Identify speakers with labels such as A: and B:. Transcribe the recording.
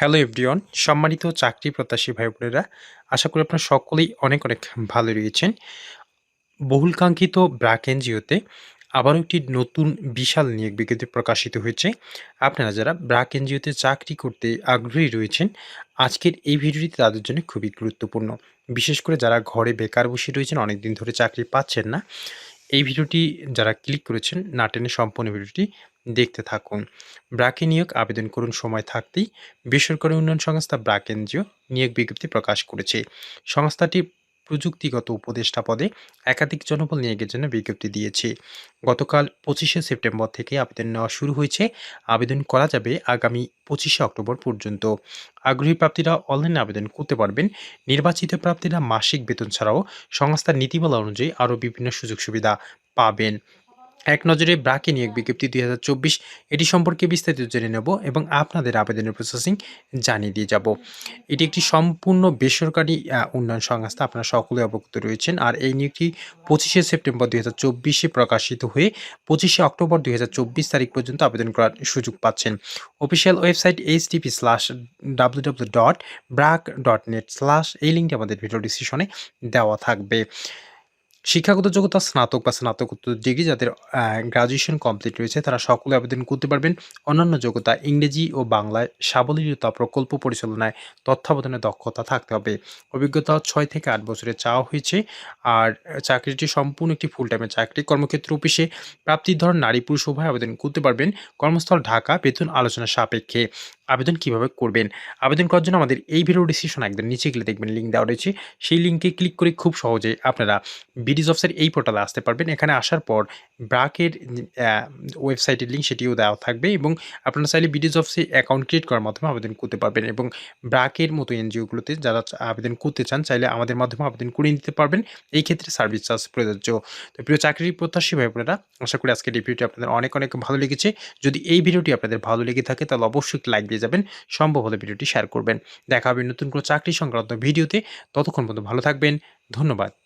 A: Hello everyone, সম্মানিত চাকরি প্রত্যাশী ভাই বোনেরা, আশা করি আপনারা সকলেই অনেক অনেক ভালো রয়েছেন। বহুলকাঙ্ক্ষিত ব্র্যাক এনজিওতে আবারও একটি নতুন বিশাল নিয়োগ বিজ্ঞপ্তি প্রকাশিত হয়েছে। আপনারা যারা ব্র্যাক এনজিওতে চাকরি করতে আগ্রহী রয়েছেন, আজকের এই ভিডিওটি তাদের জন্য খুবই গুরুত্বপূর্ণ। বিশেষ করে যারা ঘরে বেকার বসে রয়েছেন, অনেকদিন ধরে চাকরি পাচ্ছেন না এই ভিডিওটি যারা ক্লিক করেছেন, না টেনে সম্পূর্ণ ভিডিওটি দেখতে থাকুন। ব্রাকে নিয়োগ আবেদন করুন সময় থাকতেই বেসরকারি উন্নয়ন সংস্থা ব্রাক এনজিও নিয়োগ বিজ্ঞপ্তি প্রকাশ করেছে। সংস্থাটি প্রযুক্তিগত উপদেষ্টা পদে একাধিক জনবল নিয়োগের জন্য বিজ্ঞপ্তি দিয়েছে। গতকাল পঁচিশে সেপ্টেম্বর থেকে আবেদন নেওয়া শুরু হয়েছে। আবেদন করা যাবে আগামী পঁচিশে অক্টোবর পর্যন্ত। আগ্রহী প্রাপ্তিরা অনলাইনে আবেদন করতে পারবেন। নির্বাচিত প্রাপ্তিরা মাসিক বেতন ছাড়াও সংস্থার নীতিমালা অনুযায়ী আরও বিভিন্ন সুযোগ সুবিধা পাবেন। এক নজরে ব্রাকে নিয়োগ বিজ্ঞপ্তি দুই হাজার চব্বিশ। এটি সম্পর্কে বিস্তারিত জেনে নেব এবং আপনাদের আবেদনের প্রসেসিং জানিয়ে দিয়ে যাব। এটি একটি সম্পূর্ণ বেসরকারি উন্নয়ন সংস্থা। আপনারা সকলে অবগত রয়েছেন। আর এই নিয়োগটি পঁচিশে সেপ্টেম্বর দুই হাজার চব্বিশে প্রকাশিত হয়ে পঁচিশে অক্টোবর দুই হাজার চব্বিশ তারিখ পর্যন্ত আবেদন করার সুযোগ পাচ্ছেন। Official website H TP slash W W dot BRAC dot net slash এই লিঙ্কটি আমাদের ভিডিও ডিসক্রিপশনে দেওয়া থাকবে। শিক্ষাগত যোগ্যতা, স্নাতক বা স্নাতকোত্তর ডিগ্রি যাদের গ্রাজুয়েশন কমপ্লিট রয়েছে, তারা সকলে আবেদন করতে পারবেন। অন্যান্য যোগ্যতা, ইংরেজি ও বাংলায় সাবলীলতা প্রকল্প পরিচালনায় তত্ত্বাবধানের দক্ষতা থাকতে হবে। অভিজ্ঞতা ছয় থেকে আট বছরে চাওয়া হয়েছে। আর চাকরিটি সম্পূর্ণ একটি ফুল টাইমের চাকরি কর্মক্ষেত্র অফিসে। প্রাপ্তির ধরন নারী পুরুষ উভয় আবেদন করতে পারবেন। কর্মস্থল ঢাকা, বেতন আলোচনা সাপেক্ষে। আবেদন কীভাবে করবেন? আবেদন করার জন্য আমাদের এই ভিডিও ডিসক্রিপশন একদম নিচে গেলে দেখবেন লিঙ্ক দেওয়া রয়েছে। সেই লিঙ্কে ক্লিক করে খুব সহজে আপনারা বিডিজ অফিসের এই পোর্টালে আসতে পারবেন। এখানে আসার পর ব্রাকের ওয়েবসাইটের লিঙ্ক সেটিও দেওয়া থাকবে এবং আপনারা চাইলে বিডিজ অফিসে অ্যাকাউন্ট ক্রিয়েট করার মাধ্যমে আবেদন করতে পারবেন এবং ব্রাকের মতো এনজিওগুলোতে যারা আবেদন করতে চান চাইলে আমাদের মাধ্যমে আবেদন করে নিতে পারবেন। এই ক্ষেত্রে সার্ভিস চার্জ প্রযোজ্য। তো প্রিয় চাকরির প্রত্যাশী ভাই বোনেরা, আশা করি আজকের এই ভিডিওটি আপনাদের অনেক অনেক ভালো লেগেছে। যদি এই ভিডিওটি আপনাদের ভালো লেগে থাকে তাহলে অবশ্যই লাইক দিয়ে যাবেন, সম্ভব হলে ভিডিওটি শেয়ার করবেন। দেখা হবে নতুন কোনো চাকরি সংক্রান্ত ভিডিওতে। ততক্ষণ পর্যন্ত ভালো থাকবেন। ধন্যবাদ।